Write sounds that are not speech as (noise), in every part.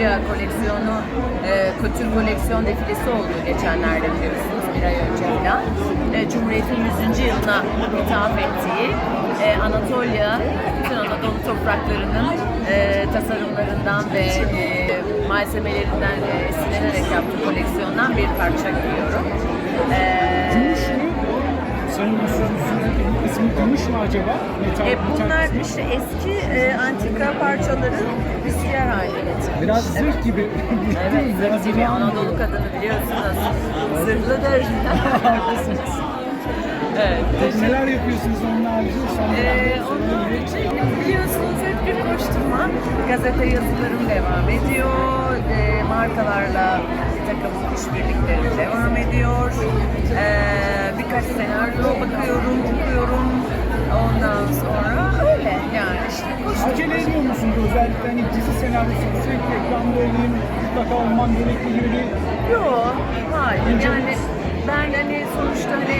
koleksiyonu, e, kötü koleksiyon defilesi oldu geçenlerde biliyorsunuz bir ay önce falan. E, Cumhuriyet'in 100. yılına ithaf ettiği e, Anatolia, bütün Anadolu topraklarının e, tasarımlarından ve e, malzemelerinden e, esinlenerek yaptığı koleksiyondan bir parça giyiyorum. E, Sayın Üstad'ın ismi gümüş mü acaba? Metal, e, metal bunlar kısmı. işte eski e, antika parçaların büstiyer haline getirilmiş. Biraz zırh gibi. Evet, (laughs) Biraz zırh gibi. Anadolu kadını biliyorsunuz. Zırhlıdır. Haklısınız. evet. Peki neler yapıyorsunuz onun haricinde? Ee, onun için biliyorsunuz hep bir koşturma. Gazete yazılarım devam ediyor. Ee, markalarla bir takım işbirliklerim devam ediyor. Ee, birkaç senaryo bakıyorum, okuyorum. Ondan sonra öyle yani işte koşturma. Acele ediyor musunuz özellikle hani dizi senaryosu sürekli ekranda olayım, mutlaka olman gerekli gibi bir Yok, hayır. Yani ben hani sonuçta hani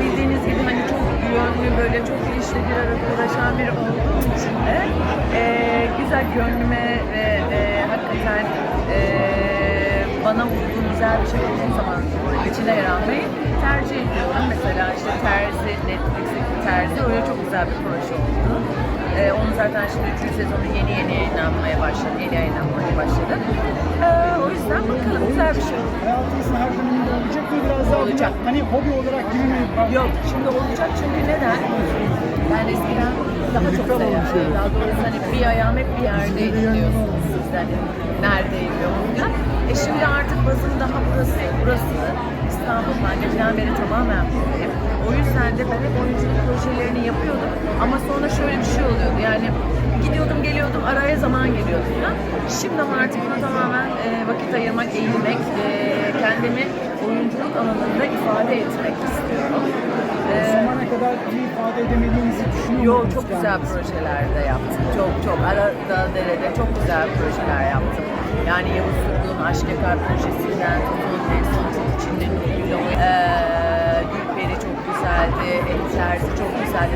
bildiğiniz gibi hani çok yönlü böyle çok işle bir arada uğraşan biri olduğum için de e, güzel gönlüme ve e, hakikaten e, bana uygun güzel bir şey olduğu zaman içine yer almayı güzel bir proje oldu. E, onun zaten şimdi 3. sezonu yeni yeni yayınlanmaya başladı, yeni yayınlanmaya başladı. E, o yüzden bakalım güzel bir şey oldu. hayatınızın her döneminde olacak mı biraz daha Olacak. buna hani hobi olarak gibi mi? Yok, şimdi olacak çünkü neden? Ben eskiden daha çok Birlikte severdim. yani. Daha doğrusu hani bir ayağım hep bir yerdeydi diyorsunuz siz hani neredeyim yolunda. E şimdi artık bazım daha burası, burası İstanbul. Annemden beri tamamen buradayım. O yüzden de ben hep oyunculuk projelerini yapıyordum. Ama sonra şöyle bir şey oluyordu yani gidiyordum geliyordum araya zaman geliyordu falan. Şimdi ama artık buna tamamen e, vakit ayırmak, eğilmek, e, kendimi oyunculuk alanında ifade etmek istiyorum. O E, zamana kadar bir ifade edemediğinizi düşünüyor Yo musunuz çok güzel kendiniz? projeler de yaptım. Çok çok arada derede çok güzel projeler yaptım. Yani Yavuz Turgul'un Aşk Yakar projesinden tutun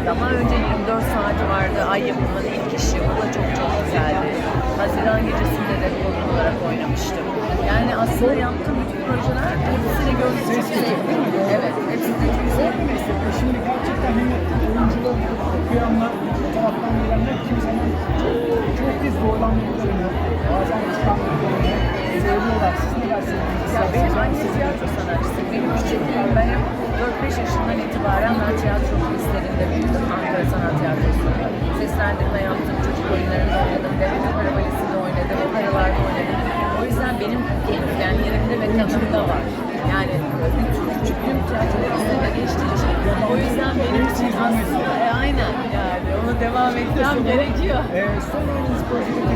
Daha önce 24 saati vardı, Ay yapımının ilk işi. O da çok çok güzeldi. Haziran gecesinde de konu olarak oynamıştım. Yani aslında yaptığım bütün projeler hepsini gördüm. Ses 5 yaşından itibaren ben tiyatro kulislerinde büyüdüm. Ankara Sanat Tiyatrosu'nda. Seslendirme yaptım, çocuk oyunlarında oynadım, devlet para benim için aslında e, aynen yani ona devam etmem gerekiyor. Ee, son oynadığınız projedeki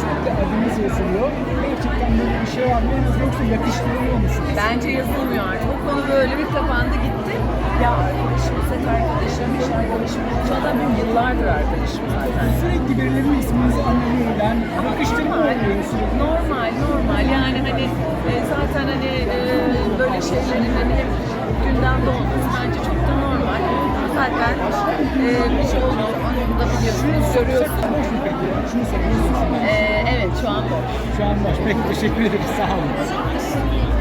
sürekli adınız yazılıyor. Gerçekten böyle bir şey var mı? En az yoksa yakıştırılıyor musunuz? Bence yazılmıyor artık. O konu böyle bir kapandı gitti. Ya arkadaşım, set arkadaşım, iş arkadaşım. Çağdan benim yıllardır arkadaşım zaten. Sürekli birilerinin isminizi anılıyor. Normal, oluyor sürekli. normal, normal. Yani hani e, zaten hani e, böyle şeylerin hani hep gündemde olması bence çok da normal. Zaten e, bir şey olduğu zaman onu da biliyorsunuz, görüyorsunuz. Boş mu peki? Şunu soruyorsunuz. E, evet, şu an boş. Şu an boş. Peki teşekkür ederiz. Sağ olun.